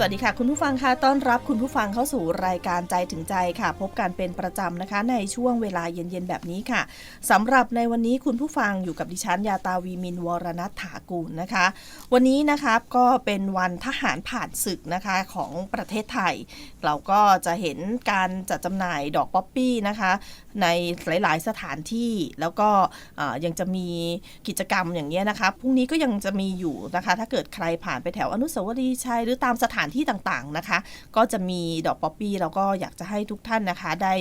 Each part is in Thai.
สวัสดีค่ะ คุณผู้ฟังค่ะต้อนรับคุณผู้ฟังเข้าสู่รายการใจถึงใจค่ะ พบกันเป็นประจำนะคะ ในช่วงเวลาเย็นๆแบบนี้ค่ะสำหรับในวันนี้คุณผู้ฟังอยู่กับดิฉันยาตาวีมินวรณัฐถากูลนะคะ วันนี้นะคะก็เป็นวันทหารผ่านศึกนะคะของประเทศไทย เราก็จะเห็นการจัดจำหน่ายดอกป๊อปปี้นะคะในหลายๆสถานที่แล้วก็ยังจะมีกิจกรรมอย่างเงี้ยนะคะพรุ่งนี้ก็ยังจะมีอยู่นะคะ ถ้าเกิดใครผ่านไปแถวอนุสาวรีย์ชัยหรือตามสถานที่ต่างๆนะคะ ก็จะมีดอกป๊อปปี้แล้วก็อยากจะให้ทุกท่านนะคะ ได้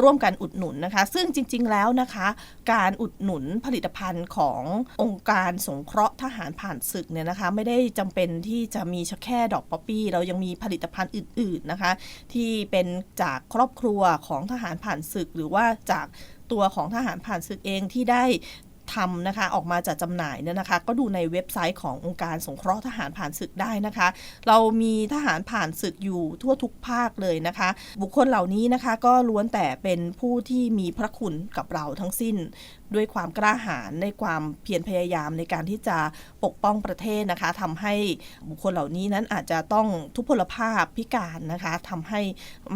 ร่วมกันอุดหนุนนะคะ ซึ่งจริง ๆแล้วนะคะ การอุดหนุนผลิตภัณฑ์ขององค์การสงเคราะห์ทหารผ่านศึกเนี่ยนะคะ ไม่ได้จำเป็นที่จะมีเฉพาะแค่ดอกป๊อปปี้เรายังมีผลิตภัณฑ์อื่น ๆนะคะ ที่เป็นจากครอบครัวของทหารผ่านศึกหรือว่าจากตัวของทหารผ่านศึกเองที่ได้ ทำนะคะออกมาจัดจำหน่ายเนี่ยนะคะ ก็ดูในเว็บไซต์ขององค์การสงเคราะห์ทหารผ่านศึกได้นะคะ เรามีทหารผ่านศึกอยู่ทั่วทุกภาคเลยนะคะ บุคคลเหล่านี้นะคะก็ล้วนแต่เป็นผู้ที่มีพระคุณกับเราทั้งสิ้น ด้วยความกล้าหาญในความเพียรพยายามในการที่จะปกป้องประเทศนะคะทำให้บุคคลเหล่านี้นั้นอาจจะต้องทุพพลภาพพิการนะคะทำให้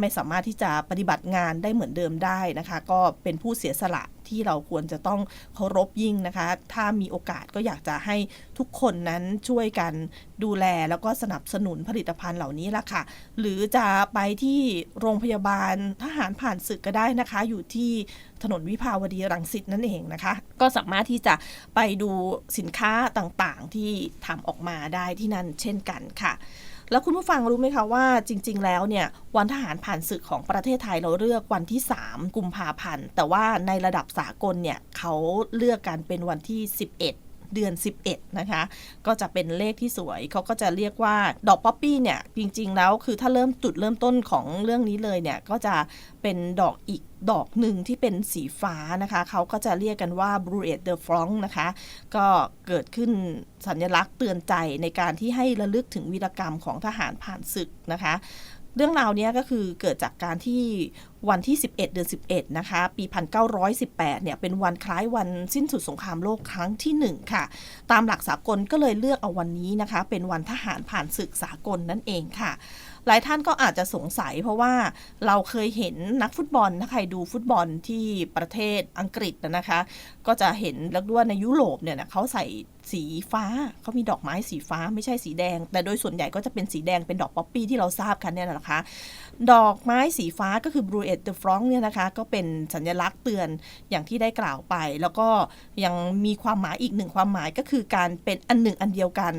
ไม่สามารถที่จะปฏิบัติงานได้เหมือนเดิมได้นะคะ ก็เป็นผู้เสียสละ ที่เราควรจะต้องเคารพยิ่งนะคะ ถ้ามีโอกาสก็อยากจะให้ทุกคนนั้นช่วยกันดูแลแล้วก็สนับสนุนผลิตภัณฑ์เหล่านี้ล่ะค่ะ หรือจะไปที่โรงพยาบาลทหารผ่านศึกก็ได้นะคะ อยู่ที่ถนนวิภาวดีรังสิตนั่นเองนะคะ ก็สามารถที่จะไปดูสินค้าต่างๆที่ทำออกมาได้ที่นั่นเช่นกันค่ะ แล้วคุณผู้ฟังรู้ไหมคะว่าจริง ๆ แล้วเนี่ยวันทหารผ่านศึกของประเทศไทยเราเลือกวันที่ 3 กุมภาพันธ์ แต่ว่าในระดับสากลเนี่ยเขาเลือกกันเป็นวันที่ 11 เดือน 11 นะคะ ก็จะเป็นเลขที่สวยเขาก็จะเรียกว่าดอกป๊อปปี้เนี่ยจริง ๆ แล้วคือถ้าเริ่มจุดเริ่มต้นของเรื่องนี้เลยเนี่ยก็จะเป็นดอกอีกดอกหนึ่งที่เป็นสีฟ้านะคะเขาก็จะเรียกกันว่า b r u e t de France นะคะ ก็เกิดขึ้นสัญลักษณ์เตือนใจในการที่ให้ระลึกถึงวีรกรรมของทหารผ่านศึกนะคะ เรื่องราวนี้ก็คือเกิดจากการที่วันที่ 11 เดือน 11 นะคะ ปี 1918 เนี่ย เป็นวันคล้ายวันสิ้นสุดสงครามโลกครั้งที่ 1 ค่ะ ตามหลักสากลก็เลยเลือกเอาวันนี้นะคะ เป็นวันทหารผ่านศึกสากลนั่นเองค่ะ หลายท่านก็อาจจะสงสัย เพราะว่าเราเคยเห็นนักฟุตบอลถ้าใครดูฟุตบอลที่ประเทศอังกฤษนะคะ ก็จะเห็นแล้วด้วยในยุโรปเนี่ยนะเขาใส่สีฟ้าเขามีดอกไม้สีฟ้าไม่ใช่สีแดง แต่โดยส่วนใหญ่ก็จะเป็นสีแดงเป็นดอกป๊อปปี้ที่เราทราบกันเนี่ยนะคะ ดอกไม้สีฟ้าก็คือ b r u e t de France เนี่ยนะคะ ก็เป็นสัญลักษณ์เตือนอย่างที่ได้กล่าวไป แล้วก็ยังมีความหมายอีกหนึ่งความหมายก็คือการเป็นอันหนึ่งอันเดียวกัน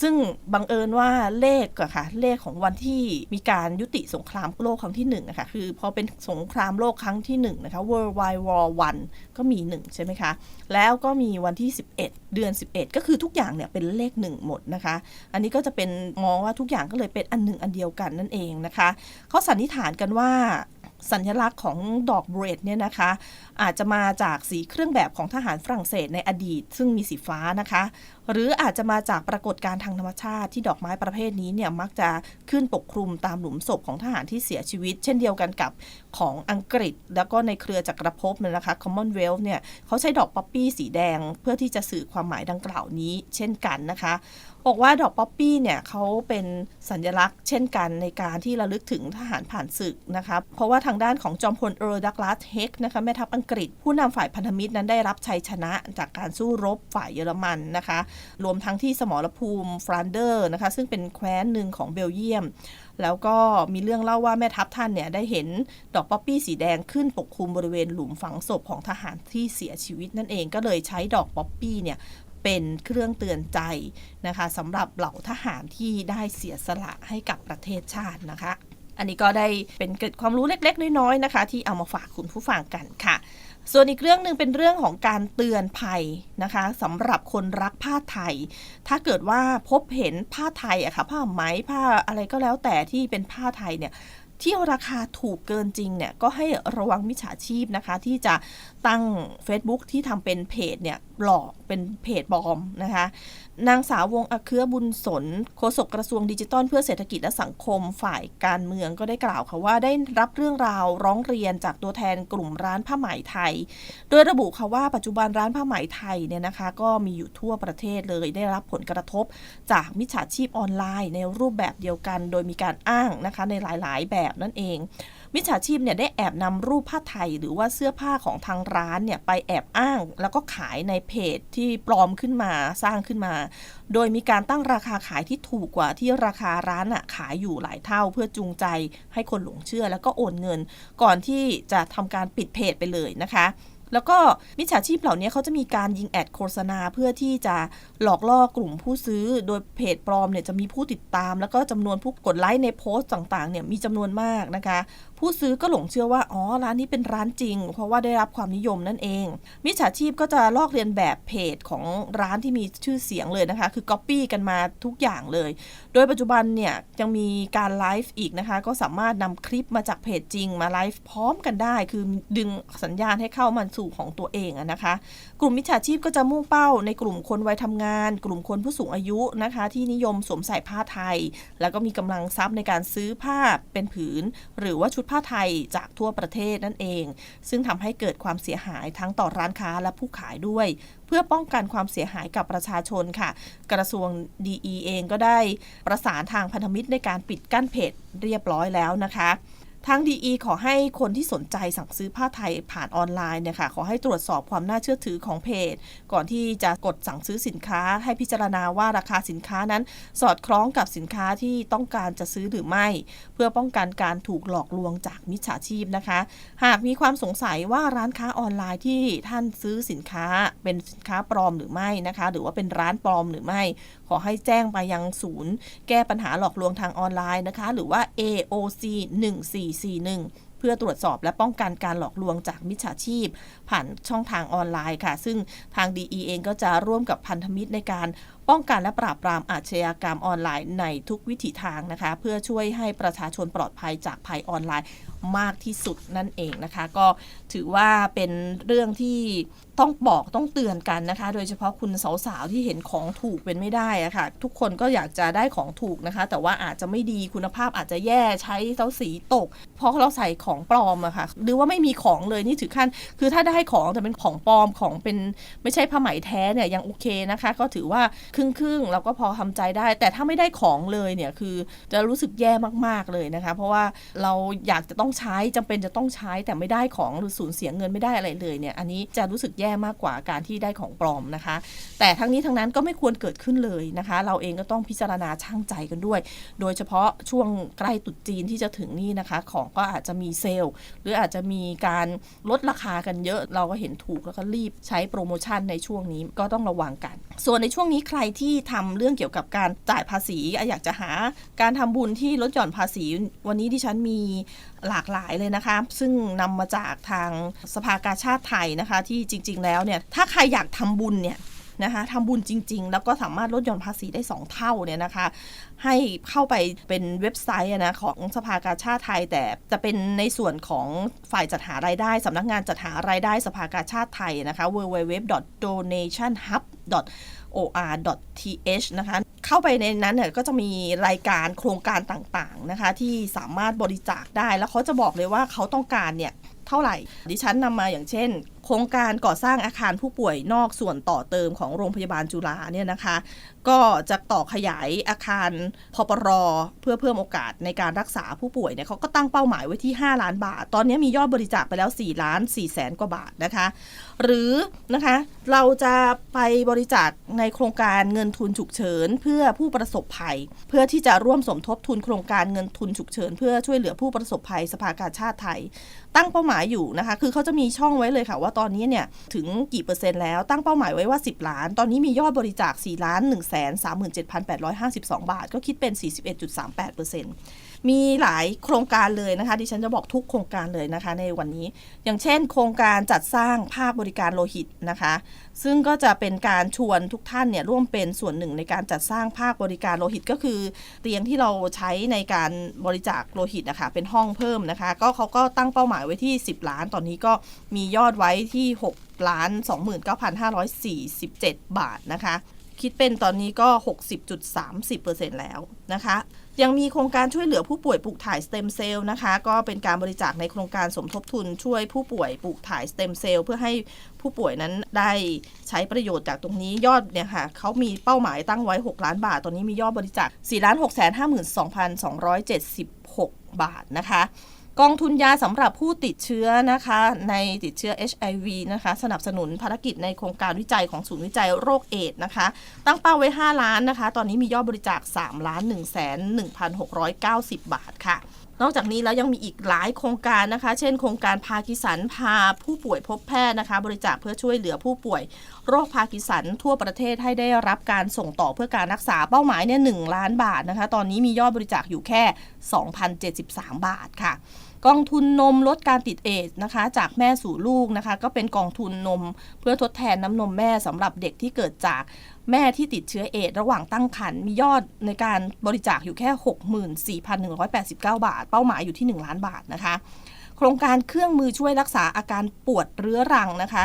ซึ่งบังเอิญว่าเลขอะค่ะเลขของวันที่มีการยุติสงครามโลกครั้งที่หนึ่งนะคะคือพอเป็นสงครามโลกครั้งที่หนึ่งนะคะ World Wide War One ก็มีหนึ่งใช่ไหมคะ แล้วก็มีวันที่ 11 เดือน 11 ก็คือทุกอย่างเนี่ยเป็นเลขหนึ่งหมดนะคะ อันนี้ก็จะเป็นมองว่าทุกอย่างก็เลยเป็นอันหนึ่งอันเดียวกันนั่นเองนะคะเขาสันนิษฐานกันว่าสัญลักษณ์ของดอกเบรดเนี่ยนะคะ อาจจะมาจากสีเครื่องแบบของทหารฝรั่งเศสในอดีต ซึ่งมีสีฟ้านะคะหรืออาจจะมาจากปรากฏการณ์ทางธรรมชาติที่ดอกไม้ประเภทนี้เนี่ยมักจะขึ้นปกคลุมตามหลุมศพของทหารที่เสียชีวิต เช่นเดียวกันกับของอังกฤษ แล้วก็ในเครือจักรภพเนี่ยนะคะ Commonwealth เนี่ยเขาใช้ดอกป๊อปปี้สีแดงเพื่อที่จะสื่อความหมายดังกล่าวนี้ เช่นกันนะคะบอกว่าดอกป๊อปปี้เนี่ยเขาเป็นสัญลักษณ์ เช่นกันในการที่ระลึกถึงทหารผ่านศึกนะคะเพราะว่าทางด้านของจอมพลเออร์ดักลาสเฮกนะคะแม่ทัพอังกฤษ ผู้นำฝ่ายพันธมิตรนั้นได้รับชัยชนะจากการสู้รบฝ่ายเยอรมันนะคะรวมทั้งที่สมรภูมิฟรานเดอร์นะคะ ซึ่งเป็นแคว้นหนึ่งของเบลเยียม แล้วก็มีเรื่องเล่าว่าแม่ทัพท่านเนี่ย ได้เห็นดอกป๊อปปี้สีแดงขึ้นปกคลุมบริเวณหลุมฝังศพของทหารที่เสียชีวิตนั่นเองก็เลยใช้ดอกป๊อปปี้เนี่ยเป็นเครื่องเตือนใจนะคะสำหรับเหล่าทหารที่ได้เสียสละให้กับประเทศชาตินะคะ อันนี้ก็ได้เป็นเกร็ดความรู้เล็กๆ น้อยๆนะคะ ที่เอามาฝากคุณผู้ฟังกันค่ะ ส่วนอีกเรื่องหนึ่งเป็นเรื่องของการเตือนภัยนะคะสำหรับคนรักผ้าไทย ถ้าเกิดว่าพบเห็นผ้าไทยอะค่ะผ้าไหมผ้าอะไรก็แล้วแต่ที่เป็นผ้าไทยเนี่ยที่ราคาถูกเกินจริงเนี่ยก็ให้ระวังมิจฉาชีพนะคะ ที่จะตั้ง Facebook ที่ทำเป็นเพจเนี่ย หลอกเป็นเพจปลอมนะคะ นางสาววงอเครือบุญสนโฆษกกระทรวงดิจิทัลเพื่อเศรษฐกิจและสังคมฝ่ายการเมืองก็ได้กล่าวค่ะว่าได้รับเรื่องราวร้องเรียนจากตัวแทนกลุ่มร้านผ้าไหมไทย โดยระบุค่ะว่าปัจจุบันร้านผ้าไหมไทยเนี่ยนะคะ ก็มีอยู่ทั่วประเทศเลยได้รับผลกระทบจากมิจฉาชีพออนไลน์ ในรูปแบบเดียวกัน โดยมีการอ้างนะคะในหลาย ๆ แบบนั่นเอง มิจฉาชีพเนี่ยได้แอบนำรูปผ้าไทย หรือว่าเสื้อผ้าของทางร้านเนี่ยไปแอบอ้าง แล้วก็ขายในเพจที่ปลอมขึ้นมาสร้างขึ้นมา โดยมีการตั้งราคาขายที่ถูกกว่าที่ราคาร้านอะขายอยู่หลายเท่าเพื่อจูงใจให้คนหลงเชื่อแล้วก็โอนเงิน ก่อนที่จะทำการปิดเพจไปเลยนะคะแล้วก็มิจฉาชีพเหล่านี้เขาจะมีการยิงแอดโฆษณาเพื่อที่จะหลอกล่อกลุ่มผู้ซื้อ โดยเพจปลอมเนี่ยจะมีผู้ติดตาม แล้วก็จำนวนผู้กดไลค์ในโพสต์ต่างๆเนี่ยมีจำนวนมากนะคะ ผู้ซื้อก็หลงเชื่อว่าอ๋อร้านนี้เป็นร้านจริง เพราะว่าได้รับความนิยมนั่นเอง มิจฉาชีพก็จะลอกเลียนแบบเพจของร้านที่มีชื่อเสียงเลยนะคะ คือก๊อปปี้กันมาทุกอย่างเลย โดยปัจจุบันเนี่ยยังมีการไลฟ์อีกนะคะ ก็สามารถนำคลิปมาจากเพจจริงมาไลฟ์พร้อมกันได้ คือดึงสัญญาณให้เข้ามาสู่ของตัวเองอะนะคะ กลุ่มมิจฉาชีพก็จะมุ่งเป้าในกลุ่มคนวัยทำงาน กลุ่มคนผู้สูงอายุนะคะ ที่นิยมสวมใส่ผ้าไทย แล้วก็มีกำลังทรัพย์ในการซื้อผ้าเป็นผืน หรือว่าชุดผ้าไทยจากทั่วประเทศนั่นเอง ซึ่งทำให้เกิดความเสียหายทั้งต่อร้านค้าและผู้ขายด้วย เพื่อป้องกันความเสียหายกับประชาชนค่ะ กระทรวงดีเองก็ได้ประสานทางพันธมิตรในการปิดกั้นเพจเรียบร้อยแล้วนะคะ ทางดีขอให้คนที่สนใจสั่งซื้อผ้าไทยผ่านออนไลน์เนี่ยค่ะขอให้ตรวจสอบความน่าเชื่อถือของเพจ ก่อนที่จะกดสั่งซื้อสินค้า ให้พิจารณาว่าราคาสินค้านั้น สอดคล้องกับสินค้าที่ต้องการจะซื้อหรือไม่ เพื่อป้องกันการถูกหลอกลวงจากมิจฉาชีพนะคะ หากมีความสงสัยว่าร้านค้าออนไลน์ที่ท่านซื้อสินค้าเป็นสินค้าปลอมหรือไม่นะคะ หรือว่าเป็นร้านปลอมหรือไม่ ขอให้แจ้งไปยังศูนย์ แก้ปัญหาหลอกลวงทางออนไลน์นะคะ หรือว่า AOC 441 เพื่อตรวจสอบและป้องกันการหลอกลวงจากมิจฉาชีพ ผ่านช่องทางออนไลน์ค่ะ ซึ่งทาง DE เองก็จะร่วมกับพันธมิตรในการ ป้องกันและปราบปรามอาชญากรรมออนไลน์ในทุกวิถีทางนะคะ เพื่อช่วยให้ประชาชนปลอดภัยจากภัยออนไลน์มากที่สุดนั่นเองนะคะ ก็ถือว่าเป็นเรื่องที่ต้องบอกต้องเตือนกันนะคะ โดยเฉพาะคุณสาวๆที่เห็นของถูกเป็นไม่ได้อะค่ะ ทุกคนก็อยากจะได้ของถูกนะคะ แต่ว่าอาจจะไม่ดีคุณภาพอาจจะแย่ใช้เท้าสีตก เพราะเราใส่ของปลอมอะค่ะ หรือว่าไม่มีของเลยนี่ถึงขั้น คือถ้าได้ของแต่เป็นของปลอมของเป็นไม่ใช่ผ้าไหมแท้เนี่ยยังโอเคนะคะ ก็ถือว่าครึ่งครึ่งเราก็พอทำใจได้ แต่ถ้าไม่ได้ของเลยเนี่ยคือจะรู้สึกแย่มากๆเลยนะคะ เพราะว่าเราอยากจะต้องใช้จำเป็นจะต้องใช้แต่ไม่ได้ของหรือสูญเสียเงินไม่ได้อะไรเลยเนี่ยอันนี้จะรู้สึกแย่มากกว่าการที่ได้ของปลอมนะคะ แต่ทั้งนี้ทั้งนั้นก็ไม่ควรเกิดขึ้นเลยนะคะ เราเองก็ต้องพิจารณาช่างใจกันด้วย โดยเฉพาะช่วงใกล้ตรุษจีนที่จะถึงนี่นะคะ ของก็อาจจะมีเซลล์หรืออาจจะมีการลดราคากันเยอะ เราก็เห็นถูกแล้วก็รีบใช้โปรโมชั่นในช่วงนี้ก็ต้องระวังกัน ส่วนในช่วงนี้ใครที่ทำเรื่องเกี่ยวกับการจ่ายภาษีอยากจะหาการทำบุญที่ลดหย่อนภาษี วันนี้ที่ฉันมีหลากหลายเลยนะคะ ซึ่งนำมาจากทางสภากาชาติไทยนะคะ ที่จริง ๆ แล้วเนี่ยถ้าใครอยากทำบุญเนี่ยนะคะทำบุญจริง ๆ แล้วก็สามารถลดหย่อนภาษีได้ 2 เท่าเนี่ยนะคะ ให้เข้าไปเป็นเว็บไซต์นะของสภากาชาติไทย แต่จะเป็นในส่วนของฝ่ายจัดหารายได้สำนักงานจัดหารายได้สภากาชาติไทยนะคะ www.donationhub or.th นะคะ เข้าไปในนั้นเนี่ยก็จะมีรายการโครงการต่างๆนะคะ ที่สามารถบริจาคได้ แล้วเขาจะบอกเลยว่าเขาต้องการเนี่ยเท่าไหร่ ดิฉันนำมาอย่างเช่น โครงการก่อสร้างอาคารผู้ป่วยนอกส่วนต่อเติมของโรงพยาบาลจุฬาเนี่ยนะคะก็จะต่อขยายอาคารพปรเพื่อเพิ่มโอกาสในการรักษาผู้ป่วยเนี่ยเขาก็ตั้งเป้าหมายไว้ที่ 5 ล้านบาท ตอนนี้มียอดบริจาคไปแล้ว4ล้าน4แสนกว่าบาทนะคะ หรือนะคะเราจะไปบริจาคในโครงการเงินทุนฉุกเฉินเพื่อผู้ประสบภัย เพื่อที่จะร่วมสมทบทุนโครงการเงินทุนฉุกเฉินเพื่อช่วยเหลือผู้ประสบภัยสภากาชาติไทย ตั้งเป้าหมายอยู่นะคะ คือเขาจะมีช่องไว้เลยค่ะว่าตอนนี้เนี่ยถึงกี่เปอร์เซ็นต์แล้วตั้งเป้าหมายไว้ว่า 10 ล้าน ตอนนี้มียอดบริจาค4ล้าน1 3 7 8 5 2 บาท ก็คิดเป็น 41.38เปอร์เซ็นต์มีหลายโครงการเลยนะคะ ดิฉันจะบอกทุกโครงการเลยนะคะ ในวันนี้ อย่างเช่น โครงการจัดสร้างภาคบริการโลหิตนะคะ ซึ่งก็จะเป็นการชวนทุกท่านเนี่ยร่วมเป็นส่วนหนึ่งในการจัดสร้างภาคบริการโลหิตก็คือ เตียงที่เราใช้ในการบริจาคโลหิตนะคะเป็นห้องเพิ่มนะคะ ก็เขาก็ตั้งเป้าหมายไว้ที่ 10 ล้าน ตอนนี้ก็มียอดไว้ที่ 6 ล้าน 29,547 บาทนะคะ คิดเป็นตอนนี้ก็ 60.30%แล้วนะคะ ยังมีโครงการช่วยเหลือผู้ป่วยปลูกถ่ายสเต็มเซลล์นะคะ ก็เป็นการบริจาคในโครงการสมทบทุนช่วยผู้ป่วยปลูกถ่ายสเต็มเซลล์เพื่อให้ผู้ป่วยนั้นได้ใช้ประโยชน์จากตรงนี้ยอดเนี่ยค่ะเขามีเป้าหมายตั้งไว้ 6 ล้านบาท ตอนนี้มียอดบริจาค4ล้าน6 5 2 2 7 6 บาทนะคะ กองทุนยาสำหรับผู้ติดเชื้อนะคะในติดเชื้อ HIV นะคะสนับสนุนภารกิจในโครงการวิจัยของศูนย์วิจัยโรคเอดส์นะคะ ตั้งเป้าไว้ 5 ล้านนะคะ ตอนนี้มียอดบริจาค3ล้าน1แสน1,690 บาทค่ะนอกจากนี้แล้วยังมีอีกหลายโครงการนะคะ เช่น โครงการพากิสันพาผู้ป่วยพบแพทย์นะคะ บริจาคเพื่อช่วยเหลือผู้ป่วย โรคพากิสันทั่วประเทศให้ได้รับการส่งต่อเพื่อการรักษาเป้าหมายเนี่ยหล้านบาทนะคะ ตอนนี้มียอดบริจาคอยู่แค่ 2,073 บาทค่ะ กองทุนนมลดการติดเอดส์นะคะ จากแม่สู่ลูกนะคะ ก็เป็นกองทุนนม เพื่อทดแทนน้ำนมแม่สำหรับเด็กที่เกิดจากแม่ที่ติดเชื้อเอดส์ระหว่างตั้งครรภ์มียอดในการบริจาคอยู่แค่ 64,189 บาท เป้าหมายอยู่ที่ 1 ล้านบาทนะคะ โครงการเครื่องมือช่วยรักษาอาการปวดเรื้อรังนะคะ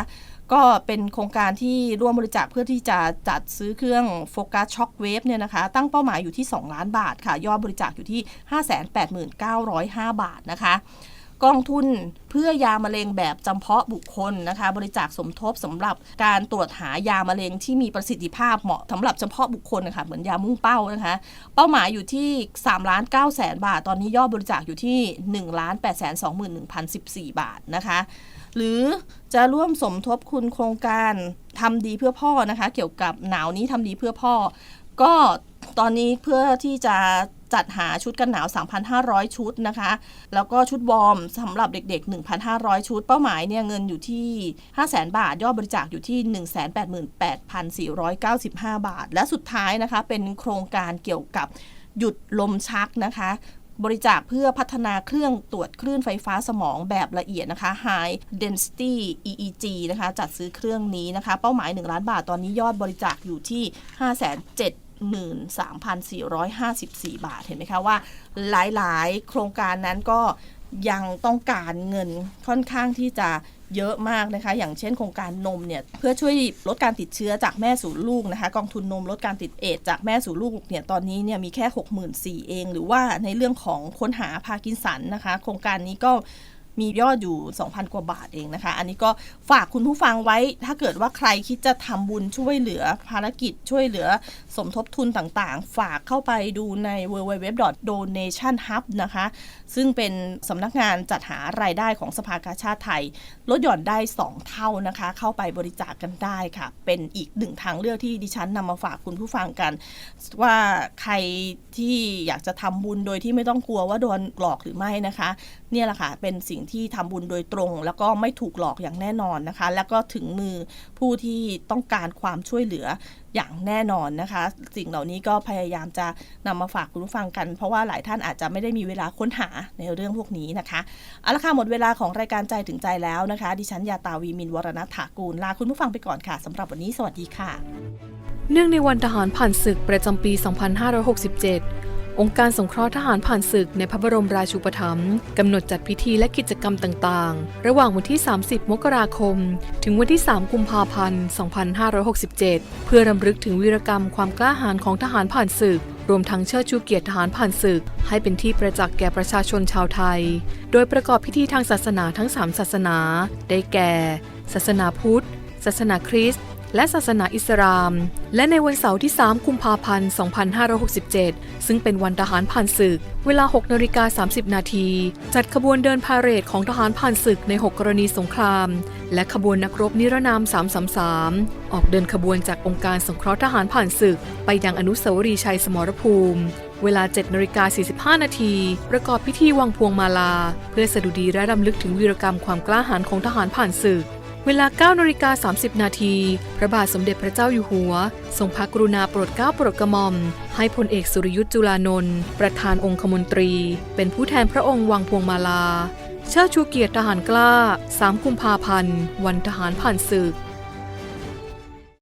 ก็เป็นโครงการที่ร่วมบริจาคเพื่อที่จะจัดซื้อเครื่องโฟกัสช็อคเวฟเนี่ยนะคะ ตั้งเป้าหมายอยู่ที่ 2 ล้านบาทค่ะ ยอดบริจาคอยู่ที่ 589,005 บาทนะคะ กองทุนเพื่อยามะเร็งแบบจำเพาะบุคคลนะคะ บริจาคสมทบสำหรับการตรวจหายามะเร็งที่มีประสิทธิภาพเหมาะสำหรับเฉพาะบุคคลนะคะเหมือนยามุ่งเป้านะคะ เป้าหมายอยู่ที่3ล้าน9แสนบาท ตอนนี้ยอดบริจาคอยู่ที่1ล้าน8แสน21,014 บาทนะคะ หรือจะร่วมสมทบคุณโครงการทำดีเพื่อพ่อนะคะ เกี่ยวกับหนาวนี้ทำดีเพื่อพ่อ ก็ตอนนี้เพื่อที่จะจัดหาชุดกันหนาว 3,500 ชุดนะคะ แล้วก็ชุดวอมสำหรับเด็ก ๆ 1,500 ชุด เป้าหมายเนี่ยเงินอยู่ที่ 500,000 บาท ยอดบริจาคอยู่ที่ 188,495 บาท และสุดท้ายนะคะ เป็นโครงการเกี่ยวกับหยุดลมชักนะคะ บริจาคเพื่อพัฒนาเครื่องตรวจคลื่นไฟฟ้าสมองแบบละเอียดนะคะ High Density EEG นะคะ จัดซื้อเครื่องนี้นะคะ เป้าหมาย 1 ล้านบาทตอนนี้ยอดบริจาคอยู่ที่ 5 7 13,454 บาท เห็นไหมคะว่าหลายๆ โครงการนั้นก็ยังต้องการเงินค่อนข้างที่จะ เยอะมากนะคะ อย่างเช่นโครงการนมเนี่ยเพื่อช่วยลดการติดเชื้อจากแม่สู่ลูกนะคะ กองทุนนมลดการติดเอดจากแม่สู่ลูกเนี่ยตอนนี้เนี่ยมีแค่64,000เอง หรือว่าในเรื่องของค้นหาพากินสันนะคะ โครงการนี้ก็มียอดอยู่ 2,000 กว่าบาทเองนะคะ อันนี้ก็ฝากคุณผู้ฟังไว้ ถ้าเกิดว่าใครคิดจะทำบุญช่วยเหลือภารกิจช่วยเหลือ สมทบทุนต่างๆ ฝากเข้าไปดูใน www.donationhub นะคะ ซึ่งเป็นสำนักงานจัดหารายได้ของสภากาชาติไทย ลดหย่อนได้ 2 เท่านะคะ เข้าไปบริจาคกกันได้ค่ะ เป็นอีกหนึ่งทางเลือกที่ดิฉันนำมาฝากคุณผู้ฟังกัน ว่าใครที่อยากจะทำบุญโดยที่ไม่ต้องกลัวว่าโดนหลอกหรือไม่นะคะ เนี่ยแหละค่ะเป็นสิ่งที่ทำบุญโดยตรง แล้วก็ไม่ถูกหลอกอย่างแน่นอนนะคะ แล้วก็ถึงมือผู้ที่ต้องการความช่วยเหลือ อย่างแน่นอนนะคะ สิ่งเหล่านี้ก็พยายามจะนำมาฝากคุณผู้ฟังกัน เพราะว่าหลายท่านอาจจะไม่ได้มีเวลาค้นหาในเรื่องพวกนี้นะคะเอาละค่ะหมดเวลาของรายการใจถึงใจแล้วนะคะ ดิฉันยาตาวีมินวรณัฐถากูลลาคุณผู้ฟังไปก่อนค่ะสำหรับวันนี้สวัสดีค่ะ เนื่องในวันทหารผ่านศึกประจำปี 2567 องค์การสงเคราะห์ทหารผ่านศึกในพระบรมราชูปถัมภ์กำหนดจัดพิธีและกิจกรรมต่างๆ ระหว่างวันที่ 30 มกราคม ถึงวันที่ 3 กุมภาพันธ์ 2567 เพื่อรำลึกถึงวีรกรรมความกล้าหาญของทหารผ่านศึก รวมทั้งเชิดชูเกียรติทหารผ่านศึก ให้เป็นที่ประจักษ์แก่ประชาชนชาวไทย โดยประกอบพิธีทางศาสนาทั้ง 3 ศาสนา ได้แก่ ศาสนาพุทธ ศาสนาคริสต์ และศาสนาอิสลาม และในวันเสาร์ที่ 3 กุมภาพันธ์ 2567 ซึ่งเป็นวันทหารผ่านศึก เวลา 6นาฬิกา30 นาที จัดขบวนเดินพาเหรดของทหารผ่านศึกใน 6 กรณีสงคราม และขบวนนักรบนิรนาม 333 ออกเดินขบวนจากองค์การสงเคราะห์ทหารผ่านศึก ไปยังอนุสาวรีย์ชัยสมรภูมิเวลา7นาฬิกา45 นาที ประกอบพิธีวางพวงมาลา เพื่อสดุดีและรำลึกถึงวีรกรรมความกล้าหาญของทหารผ่านศึก เวลา9นาฬิกา30 นาที พระบาทสมเด็จพระเจ้าอยู่หัว ทรงพระกรุณาโปรดเกล้าโปรดกระหม่อม ให้พลเอกสุรยุทธ์จุลานนท์ประธานองคมนตรี เป็นผู้แทนพระองค์วางพวงมาลา เชิดชูเกียรติทหารกล้า 3 กุมภาพันธ์ วันทหารผ่านศึก